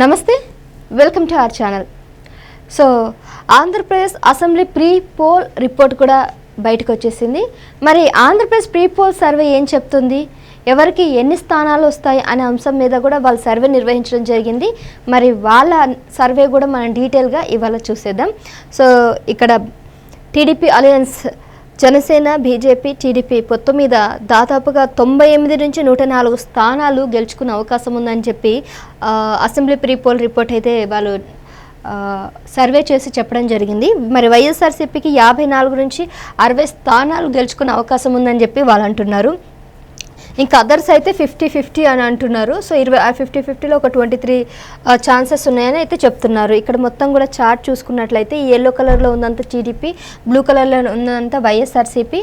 నమస్తే welcome to our channel. So Andhra Pradesh assembly pre poll report కూడా బయటకు వచ్చేసింది మరి ఆంధ్రప్రదేశ్ ప్రీ పోల్ సర్వే ఏం చెప్తుంది? ఎవరికి ఎన్ని స్థానాలు వస్తాయి అనే అంశం మీద కూడా వాళ్ళు సర్వే నిర్వహించడం జరిగింది. మరి వాళ్ళ సర్వే కూడా మనం డీటెయిల్గా ఇవాళ చూసేద్దాం. సో ఇక్కడ TDP alliance Janasena BJP TDP పొత్తు మీద దాదాపుగా తొంభై ఎనిమిది నుంచి నూట నాలుగు స్థానాలు గెలుచుకునే అవకాశం ఉందని చెప్పి అసెంబ్లీ ప్రీ పోల్ రిపోర్ట్ అయితే వాళ్ళు సర్వే చేసి చెప్పడం జరిగింది. మరి వైఎస్ఆర్సీపీకి యాభై నాలుగు నుంచి అరవై స్థానాలు గెలుచుకునే అవకాశం ఉందని చెప్పి వాళ్ళు అంటున్నారు. ఇంకా అదర్స్ అయితే ఫిఫ్టీ ఫిఫ్టీ అని అంటున్నారు. సో ఇరవై ఫిఫ్టీ ఫిఫ్టీలో ఒక ట్వంటీ త్రీ ఛాన్సెస్ ఉన్నాయని అయితే చెప్తున్నారు. ఇక్కడ మొత్తం కూడా చార్ట్ చూసుకున్నట్లయితే ఎల్లో కలర్లో ఉందంత టీడీపీ బ్లూ కలర్లో ఉన్నంత వైఎస్ఆర్సీపీ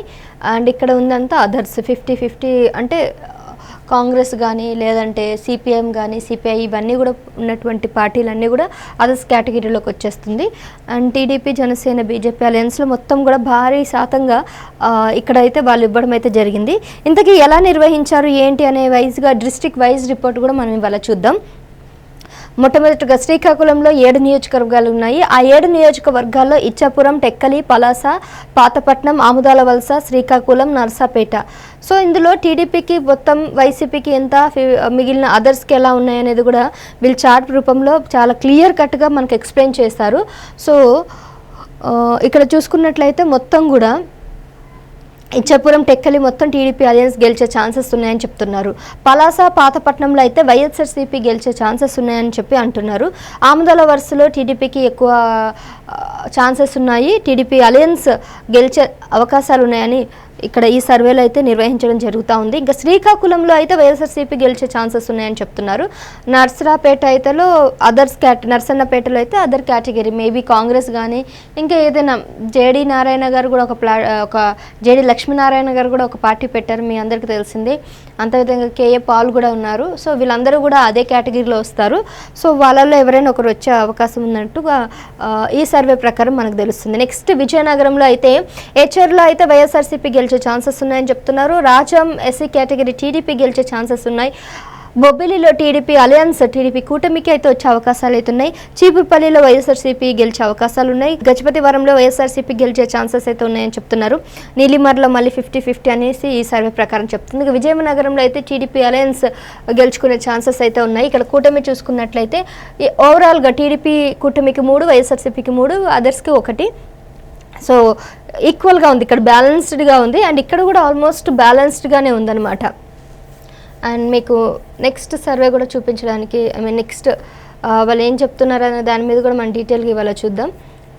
అండ్ ఇక్కడ ఉందంతా అదర్స్ ఫిఫ్టీ ఫిఫ్టీ అంటే కాంగ్రెస్ కానీ లేదంటే సిపిఎం కానీ సిపిఐ ఇవన్నీ కూడా ఉన్నటువంటి పార్టీలన్నీ కూడా అదర్స్ కేటగిరీలోకి వచ్చేస్తుంది. అండ్ టీడీపీ జనసేన బీజేపీ అలయన్స్లో మొత్తం కూడా భారీ శాతంగా ఇక్కడైతే వాళ్ళు ఇవ్వడం అయితే జరిగింది. ఇంతకీ ఎలా నిర్వహించారు ఏంటి అనే వైజ్గా డిస్ట్రిక్ట్ వైజ్ రిపోర్ట్ కూడా మనం ఇవాళ చూద్దాం. మొట్టమొదటిగా శ్రీకాకుళంలో ఏడు నియోజకవర్గాలు ఉన్నాయి. ఆ ఏడు నియోజకవర్గాల్లో ఇచ్చాపురం టెక్కలి పలాస పాతపట్నం ఆముదాల వలస శ్రీకాకుళం నర్సాపేట. సో ఇందులో టీడీపీకి మొత్తం వైసీపీకి ఎంత మిగిలిన అదర్స్కి ఎలా ఉన్నాయనేది కూడా వీళ్ళు చార్ట్ రూపంలో చాలా క్లియర్ కట్గా మనకు ఎక్స్ప్లెయిన్ చేస్తారు సో ఇక్కడ చూసుకున్నట్లయితే మొత్తం కూడా ఇచ్చాపురం టెక్కలి మొత్తం టీడీపీ అలయన్స్ గెలిచే ఛాన్సెస్ ఉన్నాయని చెప్తున్నారు. పలాస పాతపట్నంలో అయితే వైఎస్ఆర్సీపీ గెలిచే ఛాన్సెస్ ఉన్నాయని చెప్పి అంటున్నారు. ఆముదాల వరుసలో టీడీపీకి ఎక్కువ ఛాన్సెస్ ఉన్నాయి. టీడీపీ అలయన్స్ గెలిచే అవకాశాలు ఉన్నాయని ఇక్కడ ఈ సర్వేలో అయితే నిర్వహించడం జరుగుతూ ఉంది. ఇంకా శ్రీకాకుళంలో అయితే వైఎస్ఆర్సీపీ గెలిచే ఛాన్సెస్ ఉన్నాయని చెప్తున్నారు. నర్సరాపేట అయితేలో అదర్స్ క్యాట నర్సన్నపేటలో అయితే అదర్ కేటగిరీ మేబీ కాంగ్రెస్ కానీ ఇంకా ఏదైనా జేడీ నారాయణ గారు కూడా ఒక ప్లా ఒక జేడీ లక్ష్మీనారాయణ గారు కూడా ఒక పార్టీ పెట్టారు మీ అందరికీ తెలిసిందే. అంతేవిధంగా కేఏ పాల్ కూడా ఉన్నారు. సో వీళ్ళందరూ కూడా అదే కేటగిరీలో వస్తారు. సో వాళ్ళల్లో ఎవరైనా ఒకరు వచ్చే అవకాశం ఉన్నట్టుగా ఈ సర్వే ప్రకారం మనకు తెలుస్తుంది. నెక్స్ట్ విజయనగరంలో అయితే హెచ్ఆర్లో అయితే వైఎస్ఆర్సీపీ గెలిచి ఛాన్సెస్ ఉన్నాయని చెప్తున్నారు. రాజం ఎస్సీ కేటగిరీ టీడీపీ గెలిచే ఛాన్సెస్ ఉన్నాయి. బొబ్బిలిలో టీడీపీ అలయన్స్ టీడీపీ కూటమికి అయితే వచ్చే అవకాశాలు అయితే ఉన్నాయి. చీపురుపల్లిలో వైఎస్ఆర్సీపీ గెలిచే అవకాశాలు ఉన్నాయి. గజపతివరంలో వైఎస్ఆర్సీపీ గెలిచే ఛాన్సెస్ అయితే ఉన్నాయని చెప్తున్నారు. నీలిమర్లో మళ్ళీ ఫిఫ్టీ ఫిఫ్టీ అనేసి ఈ సర్వే ప్రకారం చెప్తుంది. ఇక విజయనగరంలో అయితే టీడీపీ అలయన్స్ గెలుచుకునే ఛాన్సెస్ అయితే ఉన్నాయి. ఇక్కడ కూటమి చూసుకున్నట్లయితే ఈ ఓవరాల్గా టీడీపీ కూటమికి మూడు వైఎస్ఆర్సీపీకి మూడు అదర్స్కి ఒకటి. సో ఈక్వల్గా ఉంది. ఇక్కడ బ్యాలెన్స్డ్గా ఉంది. అండ్ ఇక్కడ కూడా ఆల్మోస్ట్ బ్యాలెన్స్డ్గానే ఉందన్నమాట. అండ్ మీకు నెక్స్ట్ సర్వే కూడా చూపించడానికి ఐ మీన్ నెక్స్ట్ వాళ్ళు ఏం చెప్తున్నారు అనే దాని మీద కూడా మనం డీటెయిల్గా ఇవాళ చూద్దాం.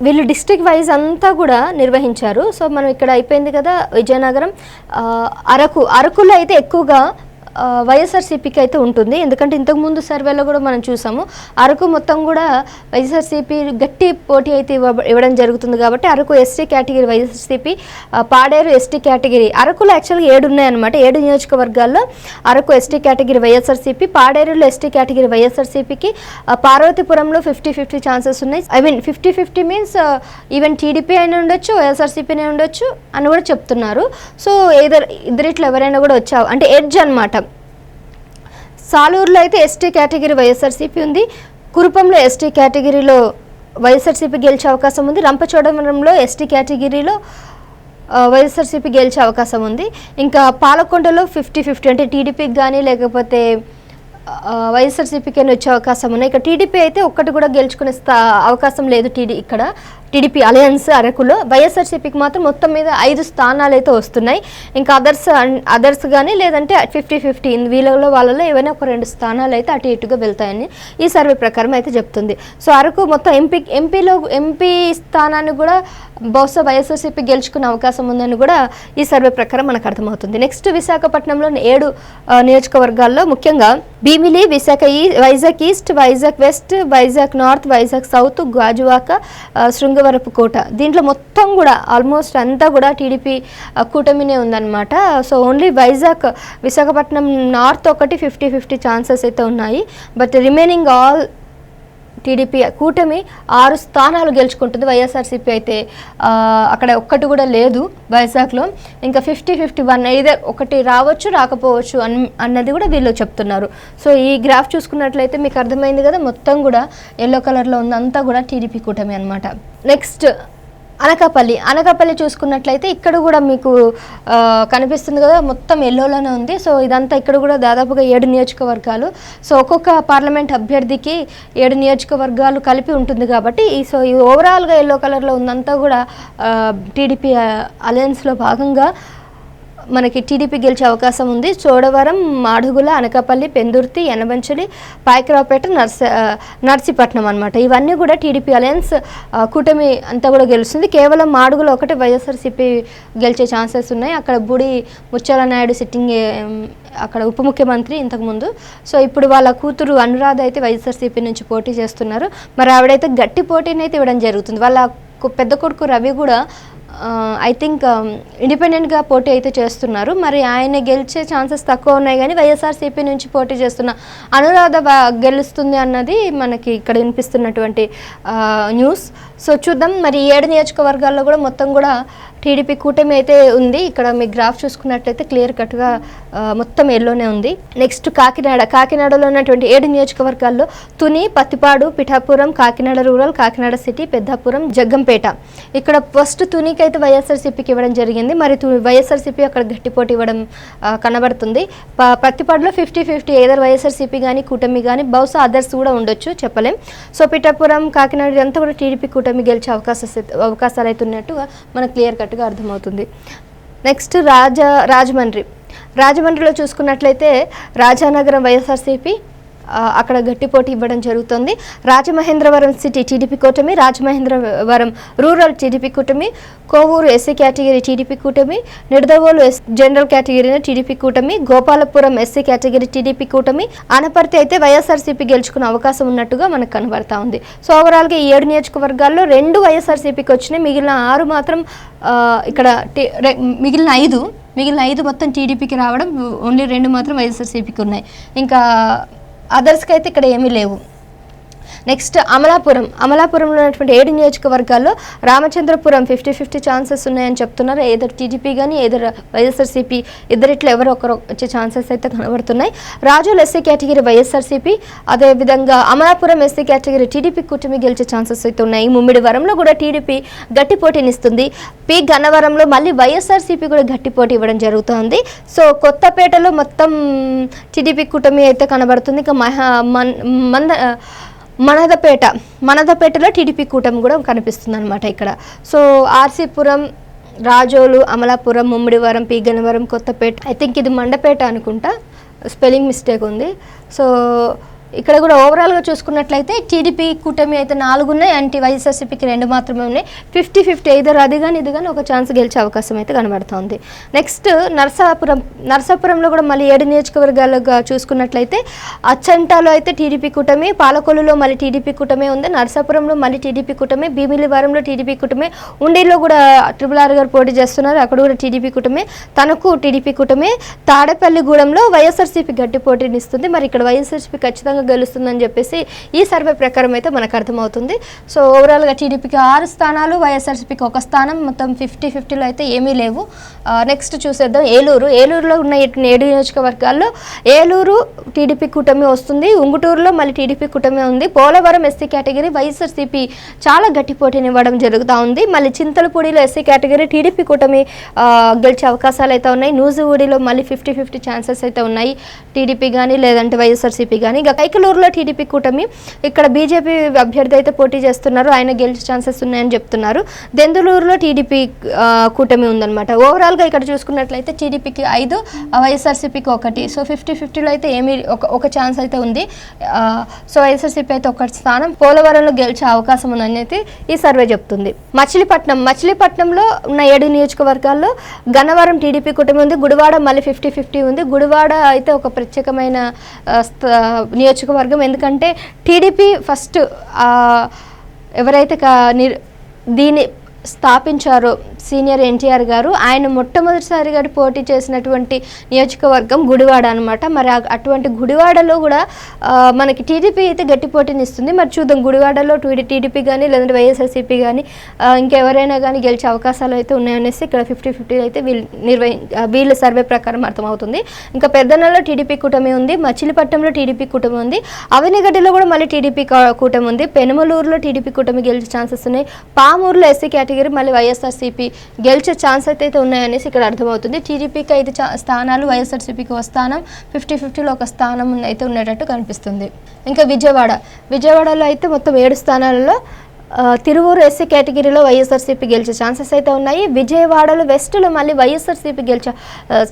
వీళ్ళు డిస్ట్రిక్ట్ వైజ్ అంతా కూడా నిర్వహించారు. సో మనం ఇక్కడ అయిపోయింది కదా విజయనగరం. Uh, అరకు అరకులో అయితే ఎక్కువగా వైఎస్ఆర్సీపీకి అయితే ఉంటుంది. ఎందుకంటే ఇంతకుముందు సర్వేలో కూడా మనం చూసాము అరకు మొత్తం కూడా వైఎస్ఆర్సీపీ గట్టి పోటీ అయితే ఇవ్వ ఇవ్వడం జరుగుతుంది కాబట్టి Araku ST category YSRCP Paderu ST category. అరకులో యాక్చువల్గా ఏడు ఉన్నాయన్నమాట. ఏడు నియోజకవర్గాల్లో అరకు ఎస్టీ కేటగిరీ వైఎస్ఆర్సీపీ పాడేరులో ఎస్టీ కేటగిరీ వైఎస్ఆర్సీపీకి పార్వతీపురంలో ఫిఫ్టీ ఫిఫ్టీ ఛాన్సెస్ ఉన్నాయి. I mean fifty fifty means even TDP అయినా ఉండొచ్చు వైఎస్ఆర్సీపీనే ఉండొచ్చు అని కూడా చెప్తున్నారు. సో ఇద్దరు ఇద్దరిట్లో ఎవరైనా కూడా వచ్చావు? అంటే ఎడ్జ్ అనమాట సాలూరులో అయితే ఎస్టీ కేటగిరీ వైఎస్ఆర్సీపీ ఉంది. కురుపంలో ఎస్టీ కేటగిరీలో వైఎస్ఆర్సీపీ గెలిచే అవకాశం ఉంది. రంపచోడవరంలో ఎస్టీ కేటగిరీలో వైఎస్ఆర్సీపీ గెలిచే అవకాశం ఉంది. ఇంకా పాలకొండలో ఫిఫ్టీ ఫిఫ్టీ అంటే టీడీపీకి కానీ లేకపోతే వైఎస్ఆర్సీపీకి వైఎస్ఆర్సీపీకి వచ్చే అవకాశం ఉన్నాయి. ఇక టీడీపీ అయితే ఒక్కటి కూడా గెలుచుకునే స్థా అవకాశం లేదు టీడీ ఇక్కడ. టీడీపీ అలయన్స్ అరకులో వైఎస్ఆర్సీపీకి మాత్రం మొత్తం మీద ఐదు స్థానాలు అయితే వస్తున్నాయి. ఇంకా అదర్స్ అదర్స్ కానీ లేదంటే ఫిఫ్టీ ఫిఫ్టీ వీళ్ళలో వాళ్ళలో ఏవైనా ఒక రెండు స్థానాలు అయితే అటు ఇటుగా వెళ్తాయని ఈ సర్వే ప్రకారం అయితే చెప్తుంది. సో అరకు మొత్తం ఎంపీ ఎంపీలో ఎంపీ స్థానాన్ని కూడా బహుశా వైఎస్ఆర్సీపీ గెలుచుకునే అవకాశం ఉందని కూడా ఈ సర్వే ప్రకారం మనకు అర్థమవుతుంది. నెక్స్ట్ విశాఖపట్నంలో ఏడు నియోజకవర్గాల్లో ముఖ్యంగా భీమిలి విశాఖ ఈ Vizag east Vizag west Vizag north Vizag south Gajuwaka Sringa Srungavarapu Kota. దీంట్లో మొత్తం కూడా ఆల్మోస్ట్ అంతా కూడా టీడీపీ కూటమినే ఉందన్నమాట. So only Vizag Visakhapatnam north ఒకటి ఫిఫ్టీ ఫిఫ్టీ ఛాన్సెస్ అయితే ఉన్నాయి. బట్ రిమైనింగ్ ఆల్ టీడీపీ కూటమి ఆరు స్థానాలు గెలుచుకుంటుంది. వైఎస్ఆర్సీపీ అయితే అక్కడ ఒక్కటి కూడా లేదు వైజాగ్లో ఇంకా ఫిఫ్టీ ఫిఫ్టీ వన్ ఇదే ఒకటి రావచ్చు రాకపోవచ్చు అన్ అన్నది కూడా వీళ్ళు చెప్తున్నారు. సో ఈ గ్రాఫ్ చూసుకున్నట్లయితే మీకు అర్థమైంది కదా మొత్తం కూడా ఎల్లో కలర్లో ఉందంతా కూడా టీడీపీ కూటమి అనమాట నెక్స్ట్ అనకాపల్లి. అనకాపల్లి చూసుకున్నట్లయితే ఇక్కడ కూడా మీకు కనిపిస్తుంది కదా మొత్తం ఎల్లోలోనే ఉంది. సో ఇదంతా ఇక్కడ కూడా దాదాపుగా ఏడు నియోజకవర్గాలు. సో ఒక్కొక్క పార్లమెంట్ అభ్యర్థికి ఏడు నియోజకవర్గాలు కలిపి ఉంటుంది కాబట్టి ఈ సో ఈ ఓవరాల్గా ఎల్లో కలర్లో ఉందంతా కూడా టీడీపీ అలయన్స్లో భాగంగా మనకి టీడీపీ గెలిచే అవకాశం ఉంది. చోడవరం మాడుగుల అనకాపల్లి పెందుర్తి యనబంచలి పాయకరావుపేట నర్స నర్సీపట్నం అనమాట ఇవన్నీ కూడా టీడీపీ అలయన్స్ కూటమి అంతా కూడా గెలుస్తుంది. కేవలం మాడుగుల ఒకటి వైఎస్ఆర్సీపీ గెలిచే ఛాన్సెస్ ఉన్నాయి. అక్కడ బుడి ముచ్చాల నాయుడు సిట్టింగ్ అక్కడ ఉప ముఖ్యమంత్రి ఇంతకుముందు. సో ఇప్పుడు వాళ్ళ కూతురు అనురాధ అయితే వైఎస్ఆర్సీపీ నుంచి పోటీ చేస్తున్నారు. మరి ఆవిడైతే గట్టి పోటీని అయితే ఇవ్వడం జరుగుతుంది. వాళ్ళ పెద్ద కొడుకు రవి కూడా ఐ థింక్ ఇండిపెండెంట్గా పోటీ అయితే చేస్తున్నారు. మరి ఆయన గెలిచే ఛాన్సెస్ తక్కువ ఉన్నాయి కానీ వైఎస్ఆర్సీపీ నుంచి పోటీ చేస్తున్న అనురాధ గెలుస్తుంది అన్నది మనకి ఇక్కడ వినిపిస్తున్నటువంటి న్యూస్. సో చూద్దాం. మరి ఏడు నియోజకవర్గాల్లో కూడా మొత్తం కూడా టీడీపీ కూటమి అయితే ఉంది. ఇక్కడ మీ గ్రాఫ్ చూసుకున్నట్లయితే క్లియర్ కట్గా మొత్తం ఎల్లోనే ఉంది. నెక్స్ట్ కాకినాడ. కాకినాడలో ఉన్నటువంటి ఏడు నియోజకవర్గాల్లో తుని పత్తిపాడు పిఠాపురం కాకినాడ రూరల్ కాకినాడ సిటీ పెద్దాపురం జగ్గంపేట. ఇక్కడ ఫస్ట్ తునికి అయితే వైఎస్ఆర్సీపీకి ఇవ్వడం జరిగింది. మరి తు వైఎస్ఆర్సీపీ అక్కడ గట్టిపోటీ ఇవ్వడం కనబడుతుంది. ప- పత్తిపాడులో ఫిఫ్టీ ఫిఫ్టీ. ఏదర్ వైఎస్ఆర్సీపీ కానీ కూటమి కానీ బహుశా అదర్స్ కూడా ఉండొచ్చు చెప్పలేం. సో పిఠాపురం కాకినాడ ఇదంతా కూడా టీడీపీ కూటమి గెలిచే అవకాశ అవకాశాలు అయితే ఉన్నట్టుగా మనకు క్లియర్ కట్గా అర్థమవుతుంది. నెక్స్ట్ రాజ రాజమండ్రి. రాజమండ్రిలో చూసుకున్నట్లయితే రాజానగరం వైఎస్ఆర్సీపీ అక్కడ గట్టి పోటీ ఇవ్వడం జరుగుతుంది. రాజమహేంద్రవరం సిటీ టీడీపీ కూటమి రాజమహేంద్రవరం రూరల్ టీడీపీ కూటమి కోవూరు ఎస్సీ కేటగిరీ టీడీపీ కూటమి Nidadavolu S general category TDP కూటమి గోపాలపురం ఎస్సీ కేటగిరీ టీడీపీ కూటమి అనపర్తి అయితే వైఎస్ఆర్సీపీ గెలుచుకునే అవకాశం ఉన్నట్టుగా మనకు కనబడతా ఉంది. సో ఓవరాల్గా ఈ ఏడు నియోజకవర్గాల్లో రెండు వైఎస్ఆర్సీపీకి వచ్చినాయి మిగిలిన ఆరు మాత్రం ఇక్కడ మిగిలిన ఐదు మిగిలిన ఐదు మొత్తం టీడీపీకి రావడం ఓన్లీ రెండు మాత్రం వైఎస్ఆర్సీపీకి ఉన్నాయి. ఇంకా అదర్స్కి అయితే ఇక్కడ ఏమీ లేవు. నెక్స్ట్ అమలాపురం. అమలాపురంలో ఉన్నటువంటి ఏడు నియోజకవర్గాల్లో రామచంద్రపురం ఫిఫ్టీ ఫిఫ్టీ ఛాన్సెస్ ఉన్నాయని చెప్తున్నారు. ఏదర్ టీడీపీ కానీ ఏదర్ వైఎస్ఆర్సీపీ ఇద్దరిట్లో ఎవరో ఒకరు వచ్చే ఛాన్సెస్ అయితే కనబడుతున్నాయి. రాజోలు ఎస్సీ కేటగిరీ వైఎస్ఆర్సీపీ అదేవిధంగా అమలాపురం ఎస్సీ కేటగిరీ టీడీపీ కూటమి గెలిచే ఛాన్సెస్ అయితే ఉన్నాయి. ముమ్మిడి వరంలో కూడా టీడీపీ గట్టి పోటీనిస్తుంది. పి గన్నవరంలో మళ్ళీ వైఎస్ఆర్సీపీ కూడా గట్టి పోటీ ఇవ్వడం జరుగుతోంది. సో కొత్తపేటలో మొత్తం టీడీపీ కూటమి అయితే కనబడుతుంది. ఇంకా మహా మన్ మంద మనదపేట మనదపేటలో టీడీపీ కూటమి కూడా కనిపిస్తుంది అనమాట ఇక్కడ. So RC Puram Razole Amalapuram Mummidivaram P. Gannavaram Kothapeta I think ఇది మండపేట అనుకుంటా. స్పెల్లింగ్ మిస్టేక్ ఉంది. సో ఇక్కడ కూడా ఓవరాల్గా చూసుకున్నట్లయితే టీడీపీ కూటమి అయితే నాలుగు ఉన్నాయి. అండ్ వైఎస్ఆర్సీపీకి రెండు మాత్రమే ఉన్నాయి. ఫిఫ్టీ ఫిఫ్టీ ఐదర్ అది కానీ ఇది కానీ ఒక ఛాన్స్ గెలిచే అవకాశం అయితే కనబడుతోంది. నెక్స్ట్ నర్సాపురం నర్సాపురంలో కూడా మళ్ళీ ఏడు నియోజకవర్గాలుగా చూసుకున్నట్లయితే అచ్చంటాలో అయితే టీడీపీ కూటమి పాలకొల్లులో మళ్ళీ టీడీపీ కూటమే ఉంది. నర్సాపురంలో మళ్ళీ టీడీపీ కూటమి భీమిలివారంలో టీడీపీ కూటమి ఉండేలో కూడా ట్రిపుల్ ఆర్ గారు పోటీ చేస్తున్నారు. అక్కడ కూడా టీడీపీ కూటమి తనకు టీడీపీ కూటమి తాడేపల్లిగూడెంలో వైఎస్ఆర్సీపీ గట్టి పోటీనిస్తుంది మరి ఇక్కడ వైఎస్ఆర్సీపీ ఖచ్చితంగా గెలుస్తుందని చెప్పేసి ఈ సర్వే ప్రకారం అయితే మనకు అర్థమవుతుంది. సో ఓవరాల్గా టీడీపీకి ఆరు స్థానాలు వైఎస్ఆర్సీపీకి ఒక స్థానం మొత్తం ఫిఫ్టీ ఫిఫ్టీలో అయితే ఏమీ లేవు. నెక్స్ట్ చూసేద్దాం ఏలూరు. ఏలూరులో ఉన్న ఏడు నియోజకవర్గాల్లో ఏలూరు టీడీపీ కూటమి వస్తుంది. ఉంగుటూరులో మళ్ళీ టీడీపీ కూటమి ఉంది. పోలవరం ఎస్సీ కేటగిరీ వైఎస్ఆర్సీపీ చాలా గట్టి పోటీనివ్వడం జరుగుతూ ఉంది. మళ్ళీ చింతలపూడిలో ఎస్సీ కేటగిరీ టీడీపీ కూటమి గెలిచే అవకాశాలు అయితే ఉన్నాయి. నూజివూడిలో మళ్ళీ ఫిఫ్టీ ఫిఫ్టీ ఛాన్సెస్ అయితే ఉన్నాయి. టీడీపీ కానీ లేదంటే వైఎస్ఆర్సీపీ కానీ ఇక కైకలూరులో టీడీపీ కూటమి. ఇక్కడ బీజేపీ అభ్యర్థి అయితే పోటీ చేస్తున్నారు. ఆయన గెలిచే ఛాన్సెస్ ఉన్నాయని చెప్తున్నారు. దెందులూరులో టీడీపీ కూటమి ఉందన్నమాట. ఓవరాల్గా ఇక్కడ చూసుకున్నట్లయితే టీడీపీకి ఐదు వైఎస్ఆర్సీపీకి ఒకటి. సో ఫిఫ్టీ ఫిఫ్టీలో అయితే ఏమీ ఒక ఒక ఛాన్స్ అయితే ఉంది. సో వైఎస్ఆర్సీపీ అయితే ఒక స్థానం. పోలవరంలో గెలిచే అవకాశం ఉందని అయితే ఈ సర్వే చెప్తుంది. మచిలీపట్నం మచిలీపట్నంలో ఉన్న ఏడు నియోజకవర్గాల్లో గన్నవరం టీడీపీ కూటమి ఉంది. గుడివాడ మళ్ళీ ఫిఫ్టీ ఫిఫ్టీ ఉంది. గుడివాడ అయితే ఒక ప్రత్యేకమైన నియోజక నియోజకవర్గం. ఎందుకంటే టీడీపీ ఫస్ట్ ఎవరైతే కా- దీని స్థాపించారు. సీనియర్ ఎన్టీఆర్ గారు ఆయన మొట్టమొదటిసారిగా పోటీ చేసినటువంటి నియోజకవర్గం గుడివాడ అనమాట మరి అటువంటి గుడివాడలో కూడా మనకి టీడీపీ అయితే గట్టి పోటీని ఇస్తుంది. మరి చూద్దాం గుడివాడలో టీడీ టీడీపీ కానీ లేదంటే వైఎస్ఆర్సీపీ కానీ ఇంకెవరైనా కానీ గెలిచే అవకాశాలు అయితే ఉన్నాయనేసి ఇక్కడ ఫిఫ్టీ ఫిఫ్టీ అయితే వీళ్ళు నిర్వహి వీళ్ళ సర్వే ప్రకారం అర్థమవుతుంది. ఇంకా పెద్దనల్లో టీడీపీ కూటమి ఉంది మచిలీపట్నంలో టీడీపీ కూటమి ఉంది అవనిగడ్డలో కూడా మళ్ళీ టీడీపీ కూటమి ఉంది పెనుమలూరులో టీడీపీ కూటమి గెలిచే ఛాన్సెస్ ఉన్నాయి పామూరులో ఎస్సీ కేటగిరీ మళ్ళీ వైఎస్ఆర్సీపీ గెలిచే ఛాన్స్ అయితే ఉన్నాయనేసి ఇక్కడ అర్థమవుతుంది. టీడీపీకి ఐదు చా- స్థానాలు వైఎస్ఆర్సీపీకి ఒక స్థానం ఫిఫ్టీ ఫిఫ్టీలో ఒక స్థానం అయితే ఉండేటట్టు కనిపిస్తుంది. ఇంకా విజయవాడ విజయవాడలో అయితే మొత్తం ఏడు స్థానాలలో తిరువూరు ఎస్సీ కేటగిరీలో వైఎస్ఆర్సీపీ గెలిచే ఛాన్సెస్ అయితే ఉన్నాయి. విజయవాడలో వెస్ట్లో మళ్ళీ వైఎస్ఆర్సీపీ గెలిచే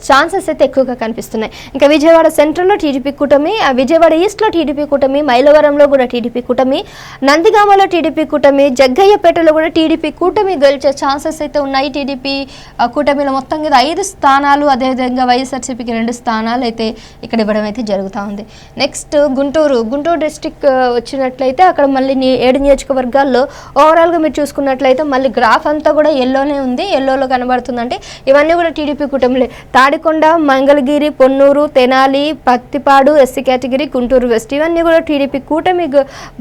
ఛాన్సెస్ అయితే ఎక్కువగా కనిపిస్తున్నాయి. ఇంకా విజయవాడ సెంట్రల్లో టీడీపీ కూటమి ఆ విజయవాడ ఈస్ట్లో టీడీపీ కూటమి మైలవరంలో కూడా టీడీపీ కూటమి నందిగామలో టీడీపీ కూటమి జగ్గయ్యపేటలో కూడా టీడీపీ కూటమి గెలిచే ఛాన్సెస్ అయితే ఉన్నాయి. టీడీపీ కూటమిలో మొత్తం మీద ఐదు స్థానాలు అదేవిధంగా వైఎస్ఆర్సీపీకి రెండు స్థానాలు అయితే ఇక్కడ ఇవ్వడం అయితే జరుగుతూ ఉంది. నెక్స్ట్ గుంటూరు గుంటూరు డిస్టిక్ వచ్చినట్లయితే అక్కడ మళ్ళీ ఏడు నియోజకవర్గాల్లో ఓవరాల్గా మీరు చూసుకున్నట్లయితే మళ్ళీ గ్రాఫ్ అంతా కూడా ఎల్లోనే ఉంది. ఎల్లోలో కనబడుతుందంటే ఇవన్నీ కూడా TDP కుటుంబలే. Tadikonda Mangalagiri Ponnur Tenali Prathipadu SC category Guntur west ఇవన్నీ కూడా టీడీపీ కూటమి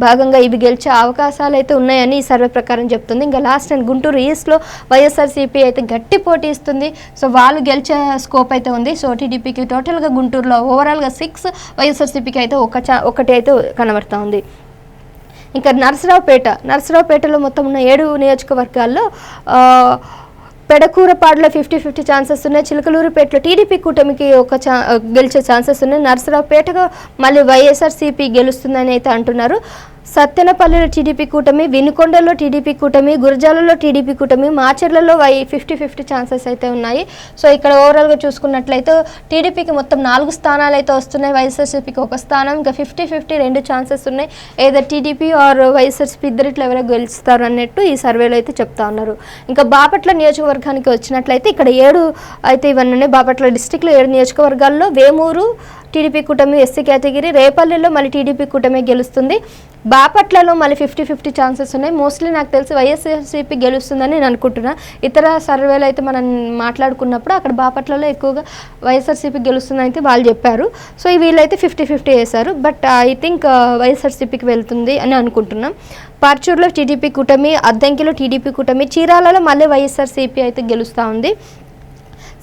భాగంగా ఇవి గెలిచే అవకాశాలు అయితే ఉన్నాయని ఈ సర్వే ప్రకారం చెప్తుంది. ఇంకా లాస్ట్ అండ్ గుంటూరు ఈస్ట్లో వైఎస్ఆర్సీపీ అయితే గట్టి పోటీ ఇస్తుంది. సో వాళ్ళు గెలిచే స్కోప్ అయితే ఉంది. సో టీడీపీకి టోటల్గా గుంటూరులో ఓవరాల్గా సిక్స్ వైఎస్ఆర్సీపీకి అయితే ఒక చా ఒకటి అయితే కనబడుతూ ఉంది. ఇంకా నరసరావుపేట నరసరావుపేటలో మొత్తం ఉన్న ఏడు నియోజకవర్గాల్లో పెడకూరపాడులో ఫిఫ్టీ ఫిఫ్టీ ఛాన్సెస్ ఉన్నాయి. చిలకలూరుపేటలో టీడీపీ కూటమికి ఒక ఛా గెలిచే ఛాన్సెస్ ఉన్నాయి. నరసరావుపేటగా మళ్ళీ వైఎస్ఆర్సీపీ గెలుస్తుందని అయితే అంటున్నారు. సత్తెనపల్లిలో టీడీపీ కూటమి వినుకొండలో టీడీపీ కూటమి గురజాలలో టీడీపీ కూటమి మాచర్లలో వై ఫిఫ్టీ ఫిఫ్టీ ఛాన్సెస్ అయితే ఉన్నాయి. సో ఇక్కడ ఓవరాల్గా చూసుకున్నట్లయితే టీడీపీకి మొత్తం నాలుగు స్థానాలు అయితే వస్తున్నాయి. వైఎస్ఆర్సీపీకి ఒక స్థానం ఇంకా ఫిఫ్టీ ఫిఫ్టీ రెండు ఛాన్సెస్ ఉన్నాయి. ఏదో టీడీపీ ఆర్ వైఎస్ఆర్సీపీ ఇద్దరిట్లో ఎవరో గెలుస్తారు అన్నట్టు ఈ సర్వేలో అయితే చెప్తా ఉన్నారు. ఇంకా బాపట్ల నియోజకవర్గానికి వచ్చినట్లయితే ఇక్కడ ఏడు అయితే ఇవన్నీ బాపట్ల డిస్టిక్లో ఏడు నియోజకవర్గాల్లో వేమూరు టీడీపీ కూటమి ఎస్సీ కేటగిరీ రేపల్లిలో మళ్ళీ టీడీపీ కూటమి గెలుస్తుంది. బాపట్లలో మళ్ళీ ఫిఫ్టీ ఫిఫ్టీ ఛాన్సెస్ ఉన్నాయి. మోస్ట్లీ నాకు తెలిసి వైఎస్ఆర్సీపీ గెలుస్తుందని నేను అనుకుంటున్నా. ఇతర సర్వేలు అయితే మనం మాట్లాడుకున్నప్పుడు అక్కడ బాపట్లలో ఎక్కువగా వైఎస్ఆర్సీపీ గెలుస్తుందని అయితే వాళ్ళు చెప్పారు. సో ఈ వీళ్ళైతే ఫిఫ్టీ ఫిఫ్టీ వేశారు బట్ ఐ థింక్ వైఎస్ఆర్సీపీకి వెళ్తుంది అని అనుకుంటున్నాం. పర్చూరులో టీడీపీ కూటమి అద్దంకిలో టీడీపీ కూటమి చీరాలలో మళ్ళీ వైఎస్ఆర్సీపీ అయితే గెలుస్తూ ఉంది.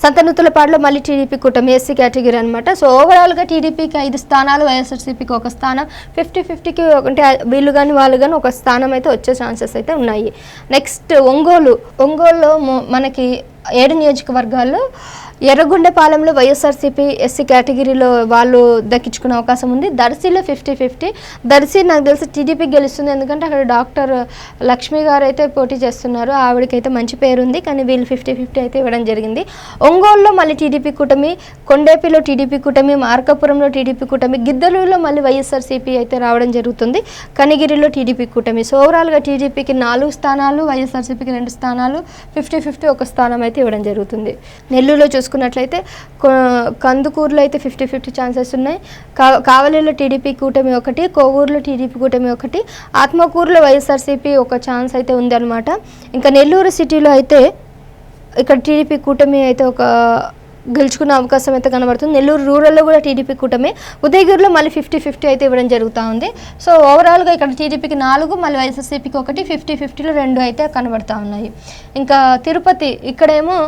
సంతనూతులపాడులో మళ్ళీ టీడీపీ కూటమి ఎస్సీ కేటగిరీ అనమాట సో ఓవరాల్గా టీడీపీకి ఐదు స్థానాలు వైఎస్ఆర్సీపీకి ఒక స్థానం. ఫిఫ్టీ ఫిఫ్టీకి అంటే వీళ్ళు కానీ వాళ్ళు కానీ ఒక స్థానం అయితే వచ్చే ఛాన్సెస్ అయితే ఉన్నాయి. నెక్స్ట్ ఒంగోలు ఒంగోలులో మనకి ఏడు నియోజకవర్గాల్లో ఎర్రగొండపాలెంలో వైఎస్ఆర్సీపీ ఎస్సీ కేటగిరీలో వాళ్ళు దక్కించుకునే అవకాశం ఉంది. దర్శిలో ఫిఫ్టీ ఫిఫ్టీ. దర్శి నాకు తెలిసి టీడీపీ గెలుస్తుంది. ఎందుకంటే అక్కడ డాక్టర్ లక్ష్మి గారు అయితే పోటీ చేస్తున్నారు. ఆవిడకైతే మంచి పేరు ఉంది కానీ వీళ్ళు ఫిఫ్టీ ఫిఫ్టీ అయితే ఇవ్వడం జరిగింది. ఒంగోలులో మళ్ళీ టీడీపీ కూటమి కొండేపిలో టీడీపీ కూటమి మార్కాపురంలో టీడీపీ కూటమి గిద్దలూరులో మళ్ళీ వైఎస్ఆర్సీపీ అయితే రావడం జరుగుతుంది. కనిగిరిలో టీడీపీ కూటమి. సో ఓవరాల్గా టీడీపీకి నాలుగు స్థానాలు వైఎస్ఆర్సీపీకి రెండు స్థానాలు ఫిఫ్టీ ఫిఫ్టీ ఒక స్థానం అయితే ఇవ్వడం జరుగుతుంది. నెల్లూరులో చూసుకున్నట్లయితే కందుకూరులో అయితే ఫిఫ్టీ ఫిఫ్టీ ఛాన్సెస్ ఉన్నాయి. కా కావలిలో టీడీపీ కూటమి ఒకటి కోవూరులో టీడీపీ కూటమి ఒకటి ఆత్మకూరులో వైఎస్ఆర్సీపీ ఒక ఛాన్స్ అయితే ఉంది అనమాట ఇంకా నెల్లూరు సిటీలో అయితే ఇక్కడ టీడీపీ కూటమి అయితే ఒక గెలుచుకునే అవకాశం అయితే కనబడుతుంది. నెల్లూరు రూరల్లో కూడా టీడీపీ కూటమి ఉదయగిరిలో మళ్ళీ ఫిఫ్టీ ఫిఫ్టీ అయితే ఇవ్వడం జరుగుతూ ఉంది. సో ఓవరాల్గా ఇక్కడ టీడీపీకి నాలుగు మళ్ళీ వైఎస్ఆర్సీపీకి ఒకటి ఫిఫ్టీ ఫిఫ్టీలో రెండు అయితే కనబడుతూ ఉన్నాయి. ఇంకా తిరుపతి ఇక్కడేమో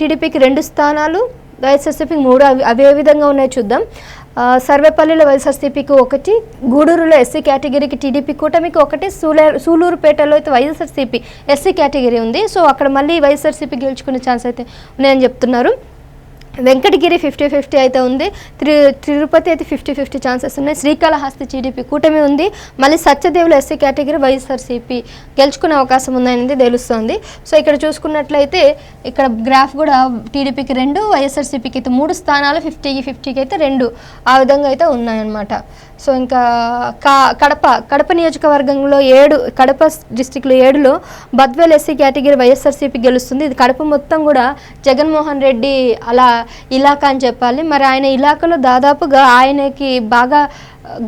టీడీపీకి రెండు స్థానాలు వైఎస్ఆర్సీపీకి మూడు అవి అవే ఏ విధంగా ఉన్నాయో చూద్దాం. సర్వేపల్లిలో వైఎస్ఆర్సీపీకి ఒకటి గూడూరులో ఎస్సీ కేటగిరీకి టీడీపీ కూటమికి ఒకటి సూలే సూలూరుపేటలో అయితే వైఎస్ఆర్సీపీ ఎస్సీ కేటగిరీ ఉంది. సో అక్కడ మళ్ళీ వైఎస్ఆర్సీపీ గెలుచుకునే ఛాన్స్ అయితే ఉన్నాయని చెప్తున్నారు. వెంకటగిరి ఫిఫ్టీ ఫిఫ్టీ అయితే ఉంది. తిరు తిరుపతి అయితే ఫిఫ్టీ ఫిఫ్టీ ఛాన్సెస్ ఉన్నాయి. శ్రీకాళహస్తి టీడీపీ కూటమి ఉంది. మళ్ళీ సత్యదేవులు ఎస్సీ కేటగిరీ వైఎస్ఆర్సీపీ గెలుచుకునే అవకాశం ఉందనేది తెలుస్తుంది. సో ఇక్కడ చూసుకున్నట్లయితే ఇక్కడ గ్రాఫ్ కూడా టీడీపీకి రెండు వైఎస్ఆర్సీపీకి అయితే మూడు స్థానాలు ఫిఫ్టీకి ఫిఫ్టీకి అయితే రెండు ఆ విధంగా అయితే ఉన్నాయన్నమాట. సో ఇంకా కా కడప కడప నియోజకవర్గంలో ఏడు కడప డిస్టిక్లో ఏడులో బద్వేల్ ఎస్సీ కేటగిరీ వైఎస్ఆర్సీపీ గెలుస్తుంది. ఇది కడప మొత్తం కూడా జగన్మోహన్ రెడ్డి అలా ఇలాకా అని చెప్పాలి. మరి ఆయన ఇలాకాలో దాదాపుగా ఆయనకి బాగా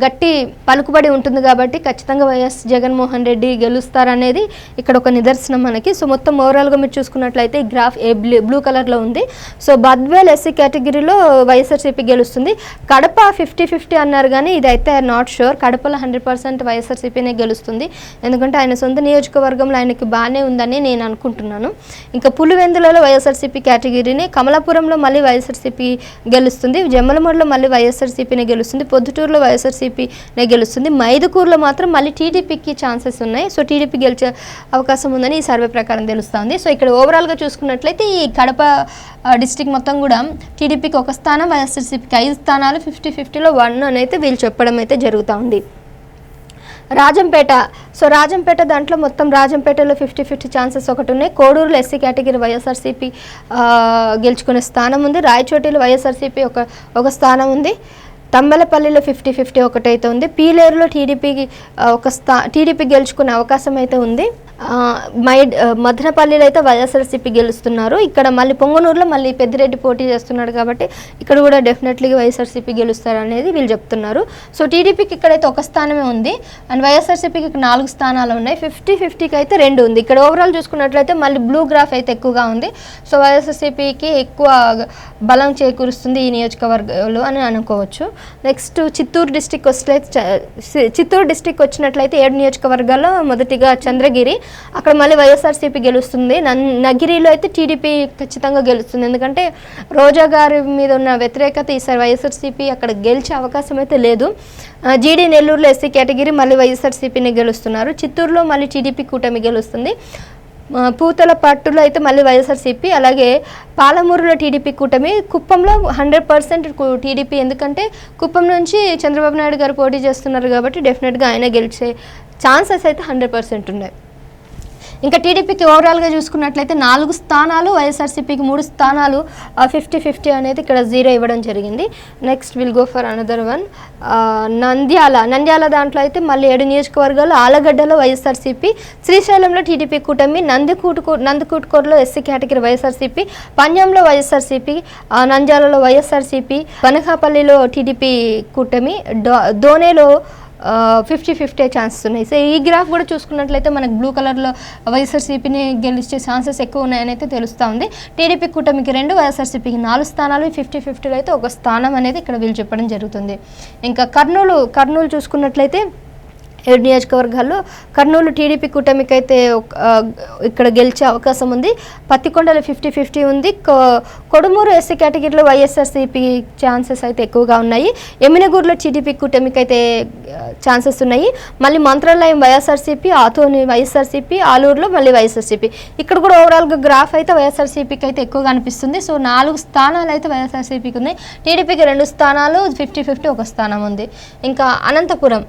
గట్టి పలుకుబడి ఉంటుంది కాబట్టి ఖచ్చితంగా వైఎస్ జగన్మోహన్ రెడ్డి గెలుస్తారనేది ఇక్కడ ఒక నిదర్శనం మనకి. సో మొత్తం ఓవరాల్గా మీరు చూసుకున్నట్లయితే ఈ గ్రాఫ్ ఏ బ్లూ బ్లూ కలర్లో ఉంది. సో బద్వేల్ ఎస్సీ కేటగిరీలో వైఎస్ఆర్సీపీ గెలుస్తుంది. కడప ఫిఫ్టీ ఫిఫ్టీ అన్నారు కానీ ఇదైతే నాట్ షూర్ కడపలో హండ్రెడ్ పర్సెంట్ వైఎస్ఆర్సీపీనే గెలుస్తుంది. ఎందుకంటే ఆయన సొంత నియోజకవర్గంలో ఆయనకి బాగానే ఉందని నేను అనుకుంటున్నాను. ఇంకా పులివెందులలో వైఎస్ఆర్సీపీ కేటగిరీని కమలాపురంలో మళ్ళీ వైఎస్ఆర్సీపీ గెలుస్తుంది. జమ్మలమూడలో మళ్ళీ వైఎస్ఆర్సీపీనే గెలుస్తుంది. పొద్దుటూరులో వైఎస్ఆర్సీపీనే గెలుస్తుంది. మైదుకూరులో మాత్రం మళ్ళీ టీడీపీకి ఛాన్సెస్ ఉన్నాయి. సో టీడీపీ గెలిచే అవకాశం ఉందని ఈ సర్వే ప్రకారం తెలుస్తుంది. సో ఇక్కడ ఓవరాల్గా చూసుకున్నట్లయితే ఈ కడప డిస్టిక్ మొత్తం కూడా టీడీపీకి ఒక స్థానం వైఎస్ఆర్సీపీకి ఐదు స్థానాలు ఫిఫ్టీ ఫిఫ్టీలో వన్ అని అయితే వీళ్ళు చెప్పడం అయితే జరుగుతూ ఉంది. రాజంపేట సో రాజంపేట దాంట్లో మొత్తం రాజంపేటలో ఫిఫ్టీ ఫిఫ్టీ ఛాన్సెస్ ఒకటి ఉన్నాయి. కోడూరులో ఎస్సీ కేటగిరీ వైఎస్ఆర్సీపీ గెలుచుకునే స్థానం ఉంది. రాయచోటిలో వైఎస్ఆర్సీపీ ఒక ఒక స్థానం ఉంది. తంబలపల్లిలో ఫిఫ్టీ ఫిఫ్టీ ఒకటైతే ఉంది. పీలేరులో టీడీపీకి ఒక స్థా టీడీపీ గెలుచుకునే అవకాశం అయితే ఉంది. మై మదనపల్లిలో అయితే వైఎస్ఆర్సీపీ గెలుస్తున్నారు. ఇక్కడ మళ్ళీ పొంగనూరులో మళ్ళీ పెద్దిరెడ్డి పోటీ చేస్తున్నాడు కాబట్టి ఇక్కడ కూడా డెఫినెట్లీ వైఎస్ఆర్సీపీ గెలుస్తారు అనేది వీళ్ళు చెప్తున్నారు. సో టీడీపీకి ఇక్కడైతే ఒక స్థానమే ఉంది. అండ్ వైఎస్ఆర్సీపీకి ఇక్కడ నాలుగు స్థానాలు ఉన్నాయి. ఫిఫ్టీ ఫిఫ్టీకి అయితే రెండు ఉంది. ఇక్కడ ఓవరాల్ చూసుకున్నట్లయితే మళ్ళీ బ్లూ గ్రాఫ్ అయితే ఎక్కువగా ఉంది. సో వైఎస్ఆర్సీపీకి ఎక్కువ బలం చేకూరుస్తుంది ఈ నియోజకవర్గంలో అని అనుకోవచ్చు. నెక్స్ట్ చిత్తూరు డిస్టిక్ వస్తే చిత్తూరు డిస్టిక్ వచ్చినట్లయితే ఏడు నియోజకవర్గాల్లో మొదటిగా చంద్రగిరి అక్కడ మళ్ళీ వైఎస్ఆర్సీపీ గెలుస్తుంది. నన్ నగిరిలో అయితే టీడీపీ ఖచ్చితంగా గెలుస్తుంది. ఎందుకంటే రోజా గారి మీద ఉన్న వ్యతిరేకత ఈసారి వైఎస్ఆర్సీపీ అక్కడ గెలిచే అవకాశం అయితే లేదు. జీడీ నెల్లూరులో ఎస్సీ కేటగిరీ మళ్ళీ వైఎస్ఆర్సీపీని గెలుస్తున్నారు. చిత్తూరులో మళ్ళీ టీడీపీ కూటమి గెలుస్తుంది. పూతల పట్టులో అయితే మళ్ళీ వైఎస్ఆర్సీపీ అలాగే పాలమూరులో టీడీపీ కూటమి కుప్పంలో హండ్రెడ్ పర్సెంట్ టీడీపీ. ఎందుకంటే కుప్పం నుంచి చంద్రబాబు నాయుడు గారు పోటీ చేస్తున్నారు కాబట్టి డెఫినెట్గా ఆయన గెలిచే ఛాన్సెస్ అయితే హండ్రెడ్ పర్సెంట్ ఉన్నాయి. ఇంకా టీడీపీకి ఓవరాల్గా చూసుకున్నట్లయితే నాలుగు స్థానాలు వైఎస్ఆర్సీపీకి మూడు స్థానాలు ఫిఫ్టీ ఫిఫ్టీ అనేది ఇక్కడ జీరో ఇవ్వడం జరిగింది. Next will go for another one Nandyal. Nandyal దాంట్లో అయితే మళ్ళీ ఏడు నియోజకవర్గాలు ఆలగడ్డలో వైఎస్ఆర్సీపీ శ్రీశైలంలో టీడీపీ కూటమి నందికూటుకూ నందికూటుకూరులో ఎస్సీ కేటగిరీ వైఎస్ఆర్సీపీ పంజంలో వైఎస్ఆర్సీపీ నంద్యాలలో వైఎస్ఆర్సీపీ బనకాపల్లిలో టీడీపీ కూటమి డో దోనేలో ఫిఫ్టీ ఫిఫ్టీ ఛాన్సెస్ ఉన్నాయి. సో ఈ గ్రాఫ్ కూడా చూసుకున్నట్లయితే మనకు బ్లూ కలర్లో వైఎస్ఆర్సీపీని గెలిచే ఛాన్సెస్ ఎక్కువ ఉన్నాయని అయితే తెలుస్తూ ఉంది. టీడీపీ కూటమికి రెండు వైఎస్ఆర్సీపీకి నాలుగు స్థానాలు. ఫిఫ్టీ ఫిఫ్టీలో అయితే ఒక స్థానం అనేది ఇక్కడ వీళ్ళు చెప్పడం జరుగుతుంది. ఇంకా కర్నూలు కర్నూలు చూసుకున్నట్లయితే ఏడు నియోజకవర్గాల్లో కర్నూలు టీడీపీ కూటమికి అయితే ఇక్కడ గెలిచే అవకాశం ఉంది. పత్తికొండలో ఫిఫ్టీ ఫిఫ్టీ ఉంది. కొడుమూరు ఎస్సీ కేటగిరీలో వైఎస్ఆర్సీపీ ఛాన్సెస్ అయితే ఎక్కువగా ఉన్నాయి. ఎమ్మినగూరులో టీడీపీ కూటమికి అయితే ఛాన్సెస్ ఉన్నాయి. మళ్ళీ మంత్రాలయం వైఎస్ఆర్సీపీ ఆతోని వైఎస్ఆర్సీపీ ఆలూరులో మళ్ళీ వైఎస్ఆర్సీపీ. ఇక్కడ కూడా ఓవరాల్గా గ్రాఫ్ అయితే వైఎస్ఆర్సీపీకి అయితే ఎక్కువగా అనిపిస్తుంది. సో నాలుగు స్థానాలు అయితే వైఎస్ఆర్సీపీకి ఉన్నాయి. టీడీపీకి రెండు స్థానాలు ఫిఫ్టీ ఫిఫ్టీ ఒక స్థానం ఉంది. ఇంకా అనంతపురం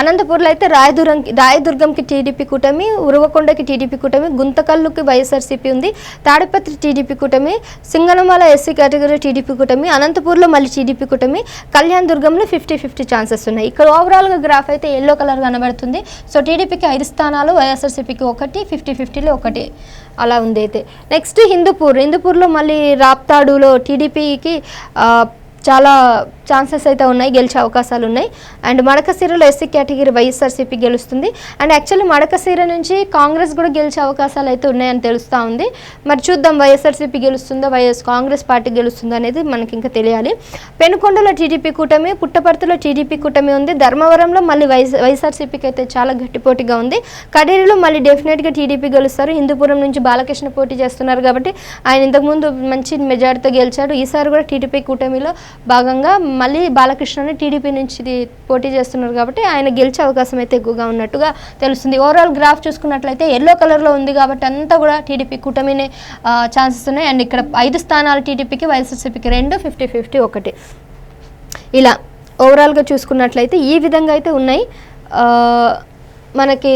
అనంతపూర్లో అయితే రాయదురం రాయదుర్గంకి టీడీపీ కూటమి ఉరవకొండకి టీడీపీ కూటమి గుంతకల్లుకి వైఎస్ఆర్సీపీ ఉంది. తాడిపత్రి టీడీపీ కూటమి సింగనమల ఎస్సీ కేటగిరీ టీడీపీ కూటమి అనంతపూర్లో మళ్ళీ టీడీపీ కూటమి కళ్యాణ్ దుర్గంలో ఫిఫ్టీ ఫిఫ్టీ ఛాన్సెస్ ఉన్నాయి. ఇక్కడ ఓవరాల్గా గ్రాఫ్ అయితే ఎల్లో కలర్ కనబడుతుంది. సో టీడీపీకి ఐదు స్థానాలు వైఎస్ఆర్సీపీకి ఒకటి ఫిఫ్టీ ఫిఫ్టీలో ఒకటి. అలా ఉంది అయితే. నెక్స్ట్ హిందూపూర్. హిందూపూర్లో మళ్ళీ రాప్తాడులో టీడీపీకి చాలా ఛాన్సెస్ అయితే ఉన్నాయి గెలిచే అవకాశాలు ఉన్నాయి. అండ్ మడకసీరలో ఎస్సీ కేటగిరీ వైఎస్ఆర్సీపీ గెలుస్తుంది. అండ్ యాక్చువల్లీ మడకసీర నుంచి కాంగ్రెస్ కూడా గెలిచే అవకాశాలు అయితే ఉన్నాయని తెలుస్తూ ఉంది. మరి చూద్దాం వైఎస్ఆర్సీపీ గెలుస్తుందా వైఎస్ కాంగ్రెస్ పార్టీ గెలుస్తుందా అనేది మనకి ఇంకా తెలియాలి. పెనుకొండలో టీడీపీ కూటమి పుట్టపర్తిలో టీడీపీ కూటమి ఉంది. ధర్మవరంలో మళ్ళీ వైఎస్ వైఎస్ఆర్సీపీకి అయితే చాలా గట్టిపోటీగా ఉంది. కడేరిలో మళ్ళీ డెఫినెట్గా టీడీపీ గెలుస్తారు. హిందూపురం నుంచి బాలకృష్ణ పోటీ చేస్తున్నారు కాబట్టి ఆయన ఇంతకుముందు మంచి మెజార్టీతో గెలిచాడు. ఈసారి కూడా టీడీపీ కూటమిలో భాగంగా మళ్ళీ బాలకృష్ణని టీడీపీ నుంచి పోటీ చేస్తున్నారు కాబట్టి ఆయన గెలిచే అవకాశం అయితే ఎక్కువగా ఉన్నట్టుగా తెలుస్తుంది. ఓవరాల్ గ్రాఫ్ చూసుకున్నట్లయితే ఎల్లో కలర్లో ఉంది కాబట్టి అంతా కూడా టీడీపీ కూటమినే ఛాన్సెస్ ఉన్నాయి. అండ్ ఇక్కడ ఐదు స్థానాలు టీడీపీకి వైఎస్ఆర్సీపీకి రెండు ఫిఫ్టీ ఫిఫ్టీ ఒకటి. ఇలా ఓవరాల్గా చూసుకున్నట్లయితే ఈ విధంగా అయితే ఉన్నాయి. మనకి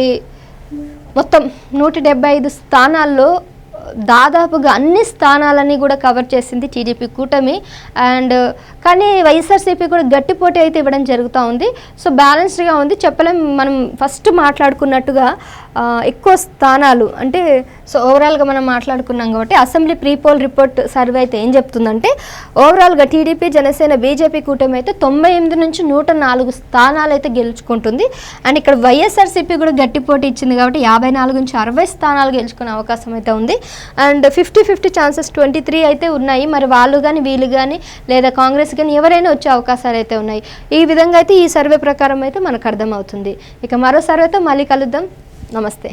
మొత్తం నూట డెబ్బై ఐదు స్థానాల్లో దాదాపుగా అన్ని స్థానాలని కూడా కవర్ చేసింది టీడీపీ కూటమి. అండ్ కానీ వైఎస్ఆర్సీపీ కూడా గట్టి పోటీ అయితే ఇవ్వడం జరుగుతూ ఉంది. సో బ్యాలెన్స్డ్గా ఉంది. చెప్పలేం మనం ఫస్ట్ మాట్లాడుకున్నట్టుగా ఎక్కువ స్థానాలు అంటే సో ఓవరాల్గా మనం మాట్లాడుకున్నాం కాబట్టి assembly pre poll report survey అయితే ఏం చెప్తుందంటే ఓవరాల్గా టీడీపీ జనసేన బీజేపీ కూటమి అయితే తొంభై ఎనిమిది నుంచి నూట నాలుగు స్థానాలు అయితే గెలుచుకుంటుంది. అండ్ ఇక్కడ వైఎస్ఆర్సీపీ కూడా గట్టి పోటీ ఇచ్చింది కాబట్టి యాభై నాలుగు నుంచి అరవై స్థానాలు గెలుచుకునే అవకాశం అయితే ఉంది. And fifty fifty chances twenty three అయితే ఉన్నాయి. మరి వాళ్ళు కానీ వీళ్ళు కానీ లేదా కాంగ్రెస్ కానీ ఎవరైనా వచ్చే అవకాశాలు అయితే ఉన్నాయి. ఈ విధంగా అయితే ఈ సర్వే ప్రకారం అయితే మనకు అర్థమవుతుంది. ఇక మరో సర్వేతో మళ్ళీ కలుద్దాం. నమస్తే.